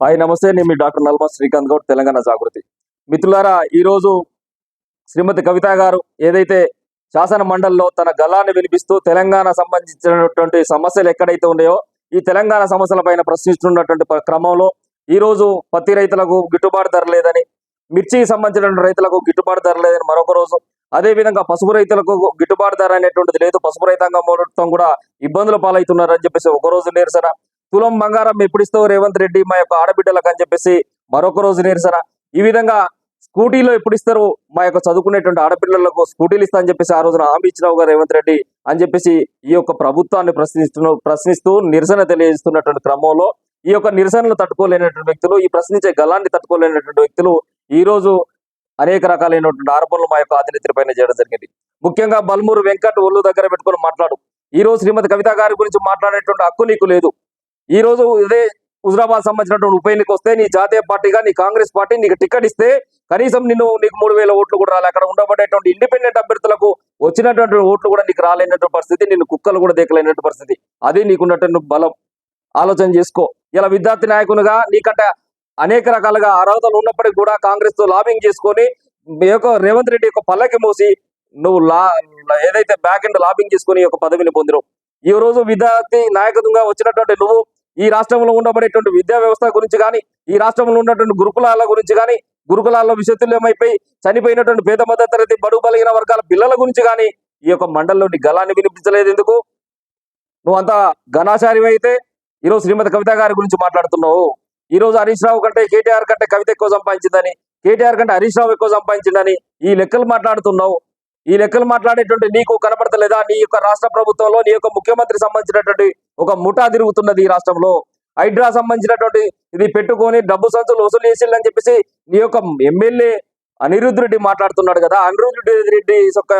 Hi నమస్తే. నేను మీ డాక్టర్ నల్మా శ్రీకాంత్ గౌడ్ తెలంగాణ జాగృతి. మిత్రులారా ఈరోజు శ్రీమతి కవిత గారు ఏదైతే శాసన మండలిలో తన గలాన్ని వినిపిస్తూ తెలంగాణ సంబంధించినటువంటి సమస్యలు ఎక్కడైతే ఉన్నాయో ఈ తెలంగాణ సమస్యల పైన ప్రశ్నిస్తున్నటువంటి క్రమంలో ఈ రోజు పత్తి రైతులకు గిట్టుబాటు ధర లేదని మిర్చికి సంబంధించిన రైతులకు గిట్టుబాటు ధర లేదని మరొక రోజు అదే విధంగా పసుపు రైతులకు గిట్టుబాటు ధర అనేటువంటిది లేదు. పసుపు రైతాంగం కూడా ఇబ్బందుల పాలవుతున్నారని చెప్పేసి ఒక రోజు నిరసన. తులం బంగారం ఎప్పుడు ఇస్తావు రేవంత్ రెడ్డి మా యొక్క ఆడబిడ్డలకు అని చెప్పేసి మరొక రోజు నిరసన. ఈ విధంగా స్కూటీలో ఎప్పుడు ఇస్తారు మా యొక్క చదువుకునేటువంటి ఆడపిల్లలకు స్కూటీలు ఇస్తా అని చెప్పేసి ఆ రోజున హామీ ఇచ్చినావు రేవంత్ రెడ్డి అని చెప్పేసి ఈ యొక్క ప్రభుత్వాన్ని ప్రశ్నిస్తూ ప్రశ్నిస్తూ నిరసన తెలియజేస్తున్నటువంటి క్రమంలో ఈ యొక్క నిరసనలు తట్టుకోలేనటువంటి వ్యక్తులు ఈ ప్రశ్నించే గలాన్ని తట్టుకోలేనటువంటి వ్యక్తులు ఈ రోజు అనేక రకాలైనటువంటి ఆరోపణలు మా యొక్క అధినేత్రి పైన చేయడం జరిగింది. ముఖ్యంగా బల్మూరు వెంకట్ ఒళ్ళు దగ్గర పెట్టుకొని మాట్లాడు. ఈ రోజు శ్రీమతి కవిత గారి గురించి మాట్లాడేటువంటి హక్కు నీకు లేదు. ఈ రోజు ఇదే హుజరాబాద్ సంబంధించినటువంటి ఉప ఎన్నిక వస్తే నీ జాతీయ పార్టీగా నీ కాంగ్రెస్ పార్టీ నీకు టికెట్ ఇస్తే కనీసం నిన్ను నీకు మూడు వేల ఓట్లు కూడా రాలే. అక్కడ ఉండబడేటువంటి ఇండిపెండెంట్ అభ్యర్థులకు వచ్చినటువంటి ఓట్లు కూడా నీకు రాలేనటువంటి పరిస్థితి నిన్ను కుక్కలు కూడా దిగలేనటువంటి పరిస్థితి. అది నీకున్నటువంటి బలం. ఆలోచన చేసుకో. ఇలా విద్యార్థి నాయకునిగా నీకంటే అనేక రకాలుగా అర్హతలు ఉన్నప్పటికీ కూడా కాంగ్రెస్తో లాబింగ్ చేసుకొని మీ యొక్క రేవంత్ రెడ్డి యొక్క పల్లకి మోసి నువ్వు లా ఏదైతే బ్యాక్ ఎండ్ లాబింగ్ చేసుకొని యొక్క పదవిని పొందినవు. ఈ రోజు విద్యార్థి నాయకత్వంగా వచ్చినటువంటి నువ్వు ఈ రాష్ట్రంలో ఉండబడేటువంటి విద్యా వ్యవస్థ గురించి కానీ ఈ రాష్ట్రంలో ఉన్నటువంటి గురుకులాల గురించి కానీ గురుకులాల్లో విషతుల్యమైపోయి చనిపోయినటువంటి పేద మధ్య తరగతి బడుగు బలిగిన వర్గాల పిల్లల గురించి కానీ ఈ యొక్క మండలంలోని గలాన్ని వినిపించలేదు ఎందుకు? నువ్వు అంత ఘనాచారి అయితే ఈరోజు శ్రీమతి కవిత గారి గురించి మాట్లాడుతున్నావు. ఈ రోజు హరీష్ రావు కంటే కేటీఆర్ కంటే కవిత ఎక్కువ సంపాదించిందని కేటీఆర్ కంటే హరీష్ రావు ఎక్కువ సంపాదించిందని ఈ లెక్కలు మాట్లాడుతున్నావు. ఈ లెక్కలు మాట్లాడేటువంటి నీకు కనపడతలేదా? నీ యొక్క రాష్ట్ర ప్రభుత్వంలో నీ యొక్క ముఖ్యమంత్రి సంబంధించినటువంటి ఒక ముఠా తిరుగుతున్నది ఈ రాష్ట్రంలో. హైడ్రా సంబంధించినటువంటి ఇది పెట్టుకొని డబ్బు సంచులు వసూలు చేసిందని చెప్పేసి నీ యొక్క ఎమ్మెల్యే అనిరుద్ధ్ రెడ్డి మాట్లాడుతున్నాడు కదా. అనిరుద్ధ్ రెడ్డి యొక్క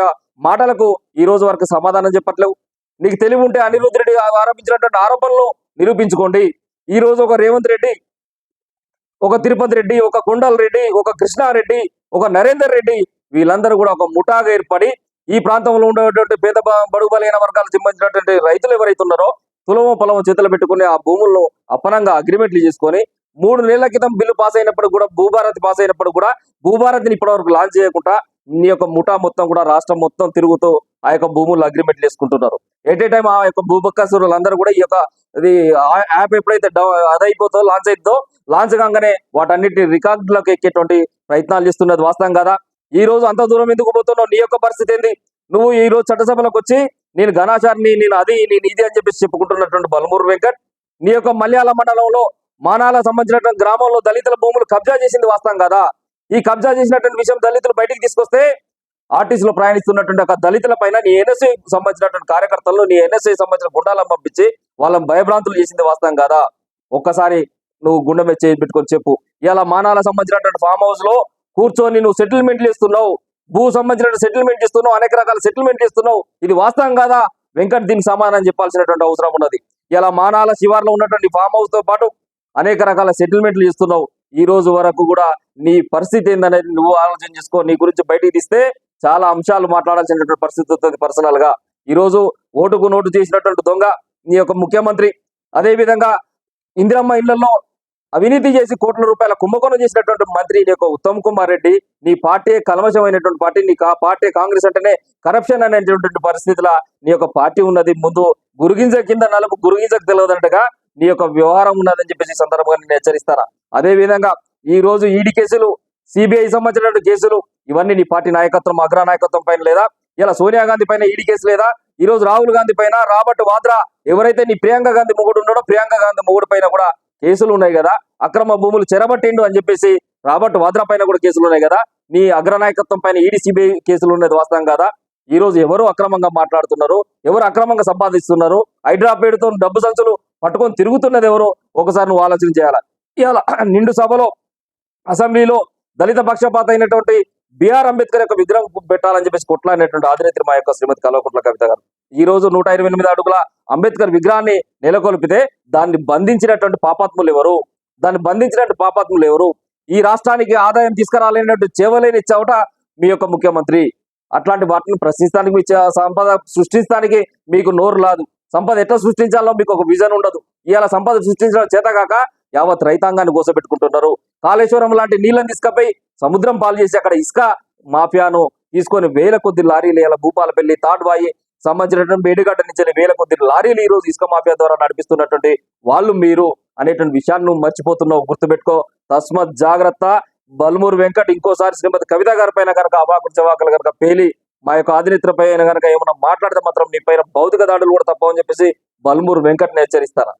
మాటలకు ఈ రోజు వరకు సమాధానం చెప్పట్లేవు. నీకు తెలివి ఉంటే అనిరుద్ధ్ రెడ్డి ఆరోపించినటువంటి ఆరోపణలు నిరూపించుకోండి. ఈ రోజు ఒక రేవంత్ రెడ్డి ఒక తిరుపతి రెడ్డి ఒక కొండల్ రెడ్డి ఒక కృష్ణారెడ్డి ఒక నరేందర్ రెడ్డి వీళ్ళందరూ కూడా ఒక ముఠాగా ఏర్పడి ఈ ప్రాంతంలో ఉండేటువంటి పేద బడుగు బలైన వర్గాలకు సంబంధించినటువంటి రైతులు ఎవరైతే ఉన్నారో తులము పొలము చేతులు పెట్టుకుని ఆ భూములను అపనంగా అగ్రిమెంట్లు చేసుకొని మూడు నెలల క్రితం బిల్లు పాస్ అయినప్పుడు కూడా భూభారతి పాస్ అయినప్పుడు కూడా భూభారతిని ఇప్పటివరకు లాంచ్ చేయకుండా నీ యొక్క ముఠా మొత్తం కూడా రాష్ట్రం మొత్తం తిరుగుతూ ఆ యొక్క భూములు అగ్రిమెంట్లు చేసుకుంటున్నారు. ఎట్ ఏ టైం ఆ యొక్క భూబక్కసురులు అందరూ కూడా ఈ యొక్క ఇది ఆ- యాప్ ఎప్పుడైతే డౌ- అదైపోతుందో లాంచ్ అవుతుందో లాంచ్ కాగానే వాటన్నిటి రికార్డులకు ఎక్కేటువంటి ప్రయత్నాలు చేస్తున్నది వాస్తవం కదా? ఈ రోజు అంత దూరం ఎందుకు పోతున్నావు? నీ యొక్క పరిస్థితి ఏంది? నువ్వు ఈ రోజు చట్టసభలోకి వచ్చి నేను ఘనాచారిని నేను అది నేను ఇది అని చెప్పేసి చెప్పుకుంటున్నటువంటి బలమూరు వెంకట్ నీ యొక్క మలయాళ మండలంలో మానాల సంబంధించినటువంటి గ్రామంలో దళితుల భూములు కబ్జా చేసింది వాస్తవం కదా? ఈ కబ్జా చేసినటువంటి విషయం దళితులు బయటికి తీసుకొస్తే ఆర్టీసీలో ప్రయాణిస్తున్నటువంటి ఒక దళితుల పైన నీ ఎన్ఎస్ఐ సంబంధించినటువంటి కార్యకర్తలను నీ ఎన్ఎస్ఐ సంబంధించిన గుండాలను పంపించి వాళ్ళని భయభ్రాంతులు చేసింది వాస్తవం కదా? ఒక్కసారి నువ్వు గుండె మీద చేయి పెట్టుకొని చెప్పు. ఇలా మానాల సంబంధించినటువంటి ఫామ్ హౌస్లో కూర్చొని నువ్వు సెటిల్మెంట్లు ఇస్తున్నావు. భూ సంబంధించిన సెటిల్మెంట్ ఇస్తున్నావు. అనేక రకాల సెటిల్మెంట్ ఇస్తున్నావు. ఇది వాస్తవం కాదా? వెంకట్ దీనికి సమాధానం చెప్పాల్సినటువంటి అవసరం ఉన్నది. ఇలా మానాల శివార్లో ఉన్నటువంటి ఫామ్ హౌస్తో పాటు అనేక రకాల సెటిల్మెంట్లు ఇస్తున్నావు. ఈ రోజు వరకు కూడా నీ పరిస్థితి ఏందనేది నువ్వు ఆలోచన చేసుకో. నీ గురించి బయటికి తీస్తే చాలా అంశాలు మాట్లాడాల్సినటువంటి పరిస్థితి వస్తుంది పర్సనల్గా. ఈ రోజు ఓటుకు నోటు చేసినటువంటి దొంగ నీ యొక్క ముఖ్యమంత్రి. అదే విధంగా ఇందిరమ్మ ఇళ్ళలో అవినీతి చేసి కోట్ల రూపాయల కుంభకోణం చేసినటువంటి మంత్రి నీ యొక్క ఉత్తమ్ కుమార్ రెడ్డి నీ పార్టీ కలమశమైనటువంటి పార్టీ నీ ఆ పార్టీ కాంగ్రెస్ అంటేనే కరప్షన్ అనేటువంటి పరిస్థితుల నీ యొక్క పార్టీ ఉన్నది. ముందు గురుగింజ కింద నలుపు గురుగింజకు తెలియదన్నట్టుగా నీ యొక్క వ్యవహారం ఉన్నదని చెప్పేసి సందర్భంగా నేను హెచ్చరిస్తారా అదే విధంగా ఈ రోజు ఈడీ కేసులు సిబిఐ సంబంధించినటువంటి కేసులు ఇవన్నీ నీ పార్టీ నాయకత్వం అగ్ర నాయకత్వం పైన లేదా? ఇలా సోనియా గాంధీ పైన ఈడీ కేసు లేదా? ఈ రోజు రాహుల్ గాంధీ పైన రాబర్ట్ వాద్రా ఎవరైతే నీ ప్రియాంక గాంధీ మొగుడు ఉన్నాడో ప్రియాంక గాంధీ మొగుడు పైన కూడా కేసులు ఉన్నాయి కదా అక్రమ భూములు చెరబట్టిండు అని చెప్పేసి రాబర్ట్ వాద్రా పైన కూడా కేసులు ఉన్నాయి కదా నీ అగ్ర నాయకత్వం పైన ఈడీసీబీ సిబిఐ కేసులు ఉన్నది వాస్తవం కదా? ఈ రోజు ఎవరు అక్రమంగా మాట్లాడుతున్నారు? ఎవరు అక్రమంగా సంపాదిస్తున్నారు? హైడ్రా డబ్బు సంచులు పట్టుకొని తిరుగుతున్నది ఎవరు? ఒకసారి నువ్వు ఆలోచన చేయాలి? ఇవాళ నిండు సభలో అసెంబ్లీలో దళిత పక్షపాత అయినటువంటి బిఆర్ అంబేద్కర్ యొక్క విగ్రహం పెట్టాలని చెప్పేసి కొట్లాడినటువంటి ఆదినేత్రి మా యొక్క శ్రీమతి కల్వకుంట్ల కవిత గారు. ఈ రోజు నూట ఎనిమిది అడుగుల అంబేద్కర్ విగ్రహాన్ని నెలకొల్పితే దాన్ని బంధించినటువంటి పాపాత్ములు ఎవరు? దాన్ని బంధించినటువంటి పాపాత్ములు ఎవరు? ఈ రాష్ట్రానికి ఆదాయం తీసుకురాలేనట్టు చేవలేని చోట మీ యొక్క ముఖ్యమంత్రి. అట్లాంటి వాటిని ప్రశ్నిస్తానికి మీ సంపద సృష్టించడానికి మీకు నోరు రాదు సంపద ఎట్లా సృష్టించాలో మీకు ఒక విజన్ ఉండదు. ఇవాళ సంపద సృష్టించడం చేతగాక యావత్ రైతాంగాన్ని కోసపెట్టుకుంటున్నారు కాళేశ్వరం లాంటి నీళ్ళని తీసుకపోయి సముద్రం పాలు చేసి అక్కడ ఇసుక మాఫియాను తీసుకొని వేల కొద్ది లారీలు ఇలా భూపాలపల్లి తాడ్వాయి సంబంధించినటువంటి మేడిగడ్డ నుంచి వేల కొద్ది లారీలు ఈ రోజు ఇసుక మాఫియా ద్వారా నడిపిస్తున్నటువంటి వాళ్ళు మీరు అనేటువంటి విషయాన్ని నువ్వు మర్చిపోతున్నావు. గుర్తుపెట్టుకో. తస్మత్ జాగ్రత్త. బల్మూరు వెంకట్ ఇంకోసారి శ్రీమతి కవిత గారి పైన కనుక అవాకులు చవాకులు కనుక పేలి మా యొక్క ఆధినిత్ర పైన కనుక ఏమన్నా మాట్లాడితే మాత్రం నీ పైన భౌతిక దాడులు కూడా తప్పవని చెప్పేసి బల్మూరు వెంకట్ని హెచ్చరిస్తారా?